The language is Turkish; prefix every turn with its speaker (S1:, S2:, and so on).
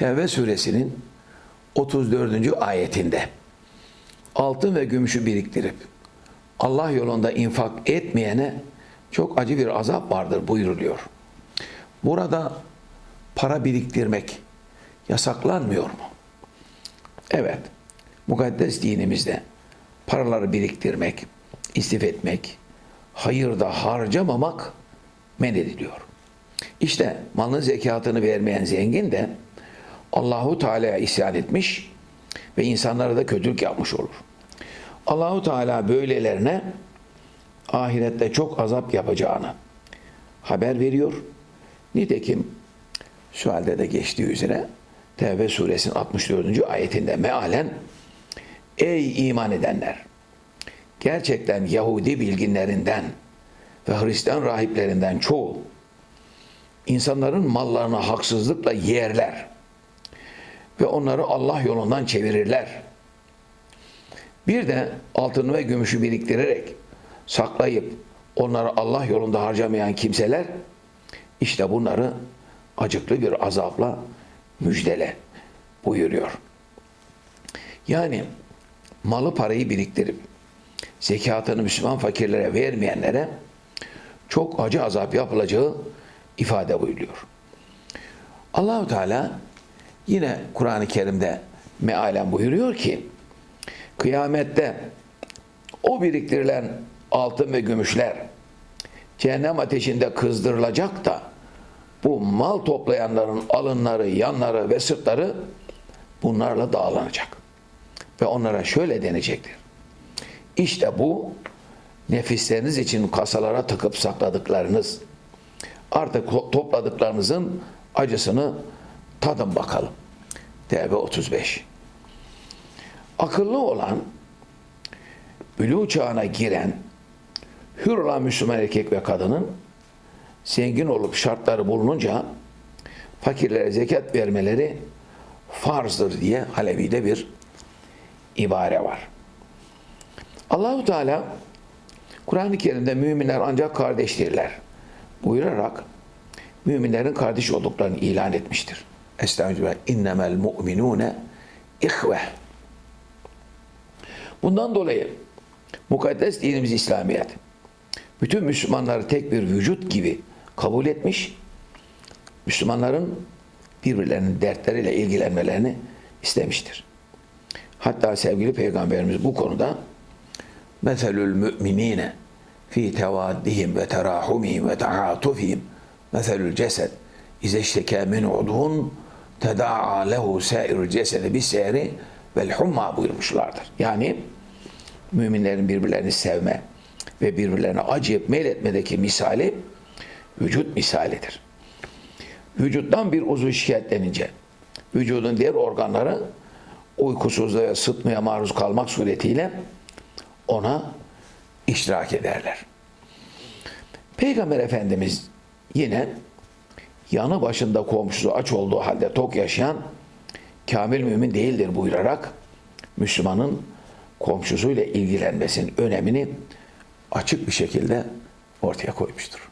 S1: Tevbe suresinin 34. ayetinde altın ve gümüşü biriktirip Allah yolunda infak etmeyene çok acı bir azap vardır buyuruluyor. Burada para biriktirmek yasaklanmıyor mu? Evet, mukaddes dinimizde paraları biriktirmek, istif etmek, hayırda harcamamak men ediliyor. İşte malın zekatını vermeyen zengin de Allahu Teala'ya isyan etmiş ve insanlara da kötülük yapmış olur. Allahu Teala böylelerine ahirette çok azap yapacağını haber veriyor. Nitekim şu halde de geçtiği üzere Tevbe suresinin 64. ayetinde mealen Ey iman edenler! Gerçekten Yahudi bilginlerinden ve Hristiyan rahiplerinden çoğu insanların mallarını haksızlıkla yerler ve onları Allah yolundan çevirirler. Bir de altın ve gümüşü biriktirerek saklayıp onları Allah yolunda harcamayan kimseler işte bunları acıklı bir azapla müjdele buyuruyor. Yani malı parayı biriktirip zekatını Müslüman fakirlere vermeyenlere çok acı azap yapılacağı ifade buyuruyor. Allahu Teala yine Kur'an-ı Kerim'de mealen buyuruyor ki kıyamette o biriktirilen altın ve gümüşler cehennem ateşinde kızdırılacak da bu mal toplayanların alınları, yanları ve sırtları bunlarla dağlanacak. Ve onlara şöyle denecektir. İşte bu nefisleriniz için kasalara tıkıp sakladıklarınız. Artık topladıklarınızın acısını tadın bakalım. Tevbe 35. Akıllı olan, bülü çağına giren, hür olan Müslüman erkek ve kadının zengin olup şartları bulununca fakirlere zekat vermeleri farzdır diye Halevi'de bir ibare var. Allahu Teala Kur'an-ı Kerim'de müminler ancak kardeştirler buyurarak müminlerin kardeş olduklarını ilan etmiştir. Estağfirullah. İnnemel mu'minune ihve. Bundan dolayı mukaddes dinimiz İslamiyet bütün Müslümanları tek bir vücut gibi kabul etmiş. Müslümanların birbirlerinin dertleriyle ilgilenmelerini istemiştir. Hatta sevgili Peygamberimiz bu konuda meselül müminine fi tevaddihim ve terahumihim ve taatufihim meselül cesed izeşteke min udun teda'a lehu sairul cesedi bis seyri vel humma buyurmuşlardır. Yani müminlerin birbirlerini sevme ve birbirlerine acıyıp meyletmedeki misali vücut misalidir. Vücuttan bir uzuv şikayetlenince vücudun diğer organları uykusuzluğa ve sıtmaya maruz kalmak suretiyle ona iştirak ederler. Peygamber Efendimiz yine yanı başında komşusu aç olduğu halde tok yaşayan kamil mümin değildir buyurarak Müslümanın komşusuyla ilgilenmesinin önemini açık bir şekilde ortaya koymuştur.